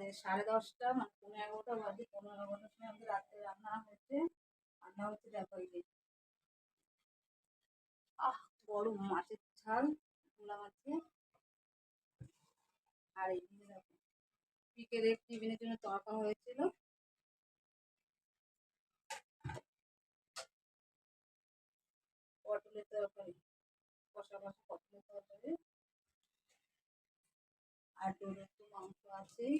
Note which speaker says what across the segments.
Speaker 1: বাজে সাড়ে দশটা মানে পনেরো এগারোটা বাজে পনেরো এগারোটার সময় আমাদের রাত্রে রান্না হচ্ছে রান্না হচ্ছে দেখো এই যে, আহ, গরম মাছের ঝাল ভোলা মাছের। আর এই দেখো, বিকেলের টিফিনের জন্য তরকা হয়েছিল। পটলের তরকারি, কষা কষা পটলের তরকারি। আর ডোরের তো মাংস আছেই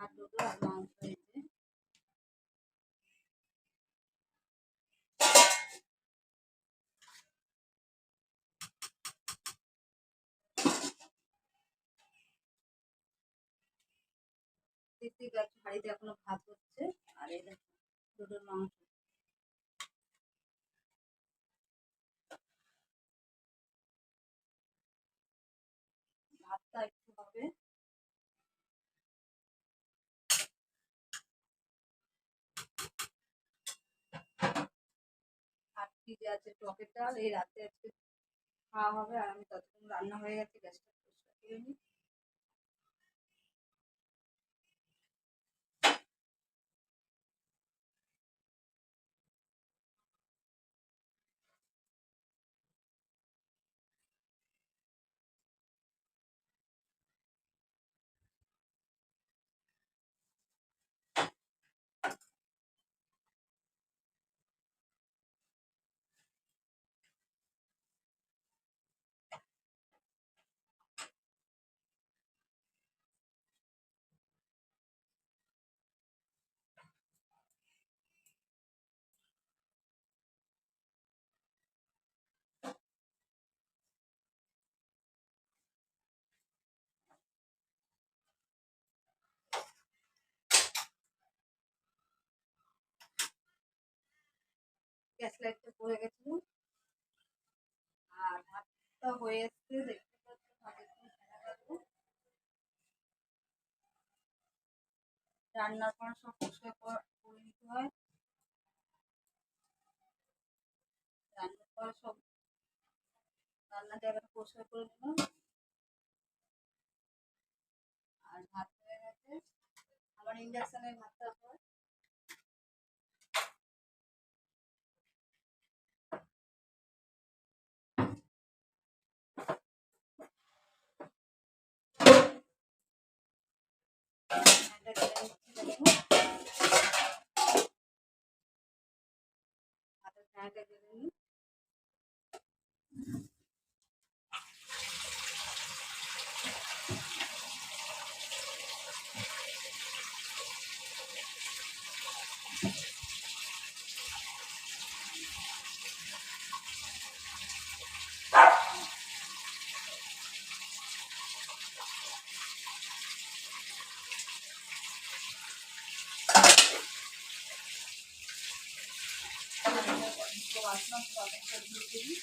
Speaker 1: হয়েছে দেখতেই এখনও ভাত হচ্ছে। আর এই দেখো মাংস ভাতটা একটু হবে যে আছে টকের ডাল, এই রাতে আজকে খাওয়া হবে আর আমি ততক্ষণ রান্না হয়ে গেছে, গ্যাসটা পরিষ্কার করে নিই। হয়ে এসছে দেখতে পাচ্ছ ভাতের কোনো ফেনা রান্নার পর সব পরিষ্কার কর- নিতে হয় রান্নার পর সব রান্নার জায়গাটা পরিষ্কার করে আর ভাত হয়ে গেছে। আমার ইন্ডাকশানের ভাতটা হয়। జాగ్రత్తగా বাসনা তরকারিটা দিয়ে দিই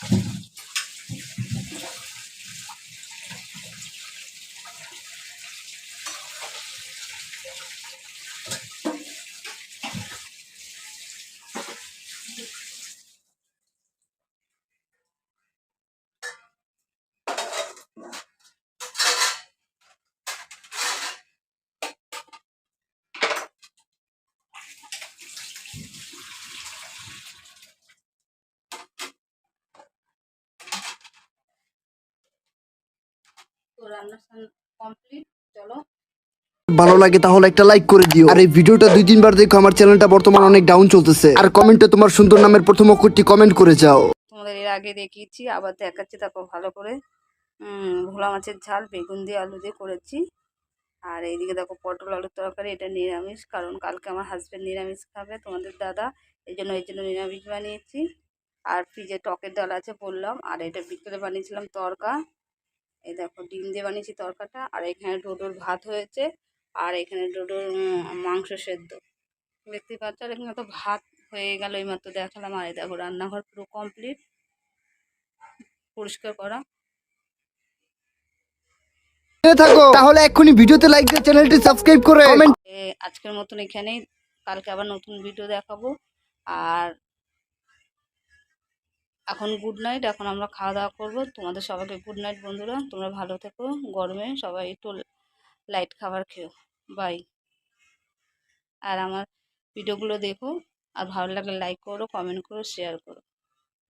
Speaker 1: Thank you. রান্না কমপ্লিট চলো।
Speaker 2: ভালো লাগে তাহলে একটা লাইক করে দিও। আর এই ভিডিওটা দুই তিনবার দেখো আমার চ্যানেলটা বর্তমানে অনেক ডাউন চলতেছে। আর কমেন্টে তোমার সুন্দর নামের প্রথম অক্ষরটি কমেন্ট করে যাও।
Speaker 1: তোমাদের এর আগে দেখিয়েছি আবার দেখাচ্ছি তারপর ভালো করে ভোলা মাছের ঝাল বেগুন দিয়ে আলু দিয়ে করেছি। আর এইদিকে দেখো পটল আলুর তরকারি এটা নিরামিষ কারণ কালকে আমার হাজব্যান্ড নিরামিষ খাবে তোমাদের দাদা এই জন্য এই জন্য নিরামিষ বানিয়েছি। আর ফ্রিজে টকের ডাল আছে বললাম আর এটা বিকেলে বানিয়েছিলাম তরকা। এই দেখো ডিম দিয়ে বানিয়েছি তরকাটা আর এখানে ডোডোর ভাত হয়েছে আর এখানে ডোডোর মাংস সেদ্ধ। দেখতে পাচ্ছ? আর এখানে তো ভাত হয়ে গেল এইমাত্র দেখালাম আর এই দেখো রান্নাঘর পুরো কমপ্লিট পরিষ্কার করা।
Speaker 2: থাকো তাহলে এক্ষুনি ভিডিওতে লাইক দিয়ে চ্যানেলটি সাবস্ক্রাইব করে
Speaker 1: আজকের মতন এখানেই কালকে আবার নতুন ভিডিও দেখাবো। আর এখন গুড নাইট এখন আমরা খাওয়া দাওয়া করব। তোমাদের সবাইকে গুড নাইট বন্ধুরা। তোমরা ভালো থেকো, গরমে সবাই একটু লাইট খাবার খেও। বাই আর আমার ভিডিওগুলো দেখো। আর ভালো লাগলে লাইক করো কমেন্ট করো শেয়ার করো।